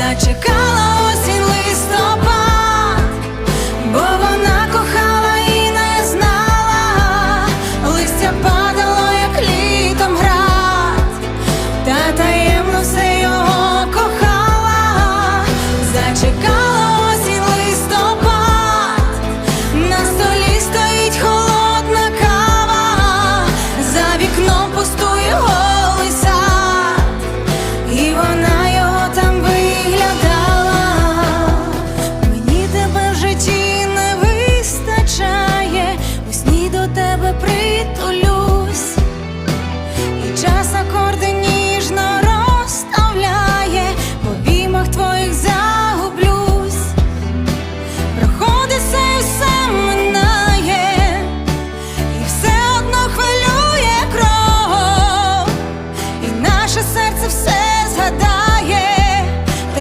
зачекала осінь листопад, бо вона кохала і не знала, листя падало, як літом град, та таємно все його кохала, зачекала осінь листопад, на столі стоїть холодна кава, за вікном пусто. сердце все згадає.